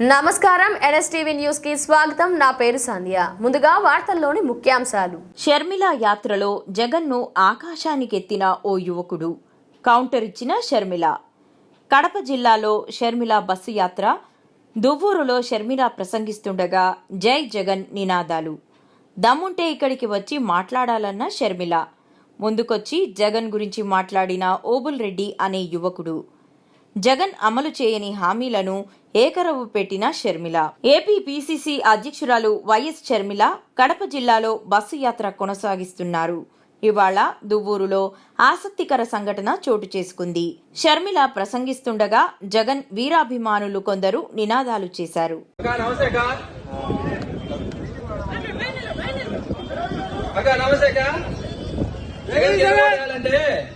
నమస్కారం ఎన్ఎస్టీవీ న్యూస్కి స్వాగతం. నా పేరు సంధ్య. ముందుగా వార్తల్లోని ముఖ్యాంశాలు. షర్మిల యాత్రలో జగన్ను ఆకాశానికెత్తిన ఓ యువకుడు. కౌంటర్ ఇచ్చిన షర్మిల. కడప జిల్లాలో షర్మిల బస్సు యాత్ర. దువ్వూరులో షర్మిల ప్రసంగిస్తుండగా జై జగన్ నినాదాలు. దమ్ముంటే ఇక్కడికి వచ్చి మాట్లాడాలన్న షర్మిల. ముందుకొచ్చి జగన్ గురించి మాట్లాడిన ఓబుల్ రెడ్డి అనే యువకుడు. జగన్ అమలు చేయని హామీలను ఏకరవు పెట్టిన షర్మిల. ఏపీ పిసిసి అధ్యక్షురాలు వైఎస్ షర్మిల కడప జిల్లాలో బస్సు యాత్ర కొనసాగిస్తున్నారు. ఇవాళ దువ్వూరులో ఆసక్తికర సంఘటన చోటు చేసుకుంది. షర్మిల ప్రసంగిస్తుండగా జగన్ వీరాభిమానులు కొందరు నినాదాలు చేశారు. జగన్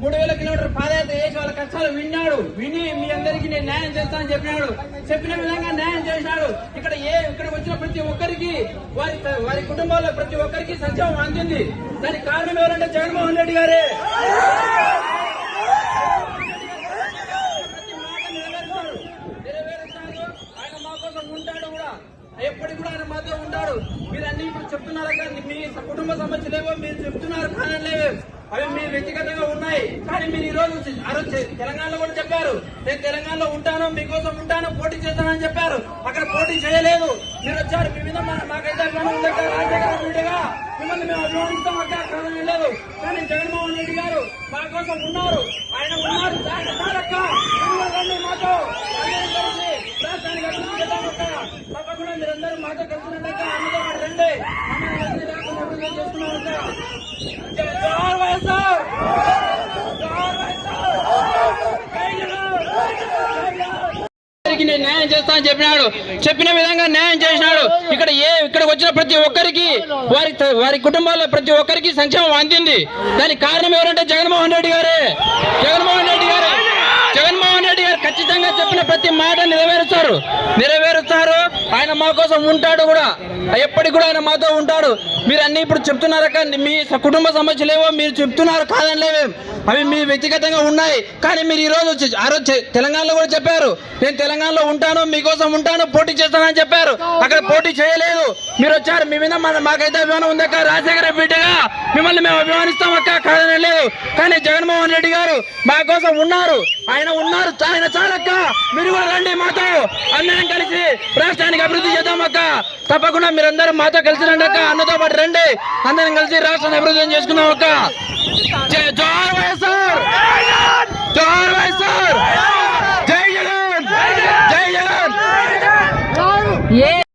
మూడు వేల కిలోమీటర్ పాదయాత్ర చేసి వాళ్ళ కష్టాలు విన్నాడు. విని మీ అందరికీ నేను న్యాయం చేస్తానని చెప్పినాడు. చెప్పిన విధంగా న్యాయం చేసినాడు ఇక్కడ ఏ ఇక్కడ వచ్చిన ప్రతి ఒక్కరికి వారి వారి కుటుంబాల్లో ప్రతి ఒక్కరికి సంక్షేమం అందింది. దానికి కారణం ఎవరంటే జగన్మోహన్ రెడ్డి గారే. ప్రతి మాట ఆయన మా కోసం ఉంటాడు కూడా. ఎప్పటికి కూడా ఆయన మాతో ఉంటాడు. మీరు అన్ని ఇప్పుడు చెప్తున్నారు మీ కుటుంబ సమస్యలేవో మీరు చెప్తున్నారు కానలేవో అవి మీ వ్యక్తిగతంగా ఉన్నాయి కానీ మీరు ఈ రోజు ఆ రోజు తెలంగాణలో కూడా చెప్పారు. నేను తెలంగాణలో ఉంటాను మీకోసం ఉంటాను పోటీ చేస్తానని చెప్పారు. అక్కడ పోటీ చేయలేదు. మీరు వచ్చారు మీ మీద మాకైతే అభిమానం ఉంది రాజశేఖర రెడ్డిగా మిమ్మల్ని మేము అభిమానిస్తాం అక్కడ కారణం లేదు. కానీ జగన్మోహన్ రెడ్డి గారు మా కోసం ఉన్నారు. ఆయన ఉన్నారు. దాని మాతో. అందరం కలిసి రాష్ట్రానికి అభివృద్ధి తప్పకుండా మీరందరూ మాతో అక్క అన్నతో రండి కలిసి రాకుండా అభివృద్ధి చేసుకున్నాం అక్క జై జోహార్ వైఎస్ఆర్ జోహార్ వైఎస్ఆర్ జై జగన్ జై జగన్ అందరికీ నేను న్యాయం చేస్తా అని చెప్పినాడు. చెప్పిన విధంగా న్యాయం చేసినాడు. ఇక్కడ ఏ ఇక్కడికి వచ్చిన ప్రతి ఒక్కరికి వారి వారి కుటుంబాల్లో ప్రతి ఒక్కరికి సంక్షేమం అందింది. దానికి కారణం ఎవరంటే జగన్మోహన్ రెడ్డి గారే జగన్మోహన్ రెడ్డి గారు జగన్మోహన్ రెడ్డి ఆయన చెప్పిన ప్రతి మాట నెరవేరుస్తారు. నెరవేరుస్తారు. ఆయన మా కోసం ఉంటాడు కూడా. ఎప్పటికి కూడా ఆయన మాతో ఉంటాడు. మీరు అన్ని ఇప్పుడు చెప్తున్నారు కానీ మీ కుటుంబ సమస్యలేవో మీరు చెప్తున్నారు కాదనిలేవే అవి మీ వ్యక్తిగతంగా ఉన్నాయి. కానీ మీరు ఈరోజు వచ్చి ఆ రోజు తెలంగాణలో కూడా చెప్పారు. నేను తెలంగాణలో ఉంటాను మీకోసం ఉంటాను పోటీ చేస్తానని చెప్పారు. అక్కడ పోటీ చేయలేదు. మీరు వచ్చారు. మీ మీద మన మాకైతే అభిమానం ఉంది అక్క రాజశేఖర బిడ్డగా మిమ్మల్ని మేము అభిమానిస్తాం అక్క కాదని లేదు. కానీ జగన్మోహన్ రెడ్డి గారు మా కోసం ఉన్నారు. ఆయన ఉన్నారు ఆయన చాలక్క మీరు కూడా రండి మాతో. అందరం కలిసి రాష్ట్రానికి అభివృద్ధి చేద్దాం అక్క. తప్పకుండా మీరందరూ మాతో కలిసి రండి అక్క. అన్నతో పాటు రండి. అందరం కలిసి రాష్ట్రాన్ని అభివృద్ధి చేసుకుందాం అక్క. జోర్ వైఎస్ఆర్!